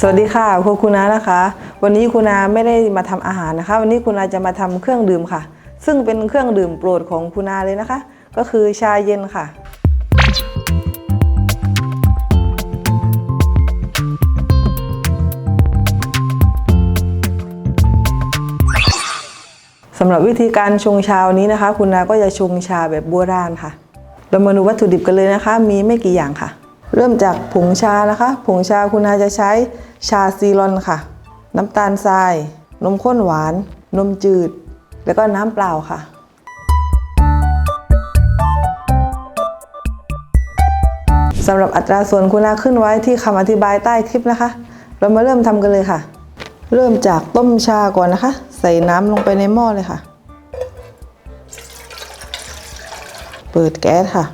สวัสดีค่ะครูคุณนานะคะ วันนี้คุณนาไม่ได้มาทำอาหารนะคะ วันนี้คุณนาจะมาทำเครื่องดื่มค่ะ ซึ่งเป็นเครื่องดื่มโปรดของคุณนาเลยนะคะ ก็คือชาเย็นค่ะ สำหรับวิธีการชงชาวันนี้นะคะ คุณนาก็จะชงชาแบบโบราณค่ะ เรามาดูวัตถุดิบกันเลยนะคะ มีไม่กี่อย่างค่ะ เริ่มจากผงชานะคะ ผงชาคุณนาจะใช้ชาซีรอนค่ะ น้ำตาลทราย นมข้นหวาน นมจืด แล้วก็น้ำเปล่าค่ะ สำหรับอัตราส่วนคุณนาขึ้นไว้ที่คำอธิบายใต้คลิปนะคะ เรามาเริ่มทำกันเลยค่ะ เริ่มจากต้มชาก่อนนะคะ ใส่น้ำลงไปในหม้อเลยค่ะ เปิดแก๊สค่ะ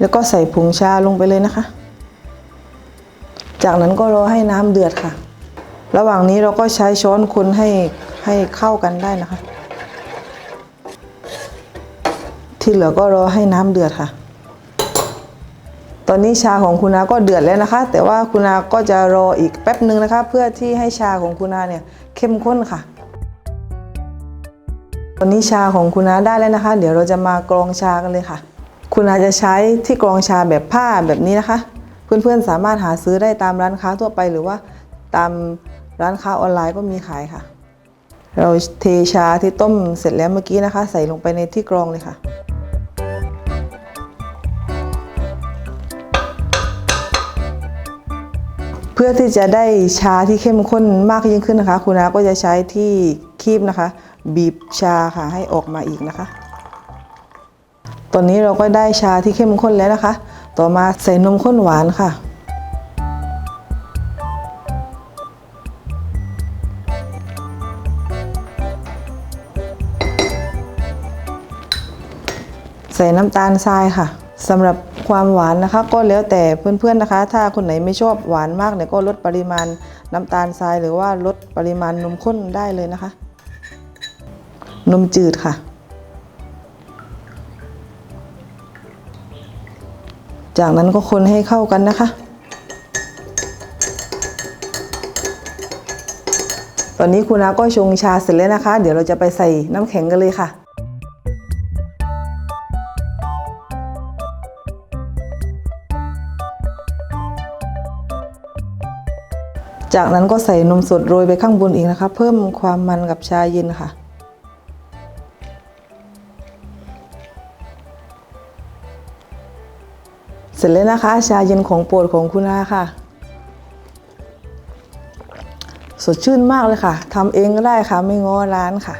แล้วก็ใส่ผงชาลงไปเลยนะคะ จากนั้นก็รอให้น้ำเดือดค่ะ ระหว่างนี้เราก็ใช้ช้อนคนให้ให้เข้ากันได้นะคะ ที่เหลือก็รอให้น้ำเดือดค่ะ ตอนนี้ชาของคุณนาก็เดือดแล้วนะคะ แต่ว่าคุณนาก็จะรออีกแป๊บหนึ่งนะคะ เพื่อที่ให้ชาของคุณนาเนี่ยเข้มข้นค่ะตอนนี้ชาของคุณนาได้แล้วนะคะ เดี๋ยวเราจะมากรองชากันเลยค่ะ คุณนาจจะใช้ที่กรองชาแบบผ้าแบบนี้นะคะ เพื่อนๆสามารถหาซื้อได้ตามร้านค้าทั่วไปหรือว่าตามร้านค้าออนไลน์ก็มีขายค่ะ เราเทชาที่ต้มเสร็จแล้วเมื่อกี้นะคะ ใส่ลงไปในที่กรองเลยค่ะ เพื่อที่จะได้ชาที่เข้มข้นมากยิ่งขึ้นนะคะ คุณนาก็จะใช้ที่คีบนะคะ บีบชาค่ะให้ออกมาอีกนะคะ ตอนนี้เราก็ได้ชาที่เข้มข้นแล้วนะคะ ต่อมาใส่นมข้นหวานค่ะ ใส่น้ำตาลทรายค่ะสำหรับความหวานนะคะ ก็แล้วแต่เพื่อนๆนะคะ ถ้าคนไหนไม่ชอบหวานมากเนี่ยก็ลดปริมาณน้ำตาลทรายหรือว่าลดปริมาณนมข้นได้เลยนะคะ นมจืดค่ะ จากนั้นก็คนให้เข้ากันนะคะ ตอนนี้คุณอาก็ชงชาเสร็จแล้วนะคะ เดี๋ยวเราจะไปใส่น้ำแข็งกันเลยค่ะจากนั้นก็ใส่นมสดโรยไปข้างบนอีกนะคะ เพิ่มความมันกับชาเย็นค่ะ ร็จแล้วนะคะ ชาเย็นของโปรดของคุณอาค่ะ สดชื่นมากเลยค่ะทำเองก็ได้ค่ะ ไม่ง้อร้านค่ะ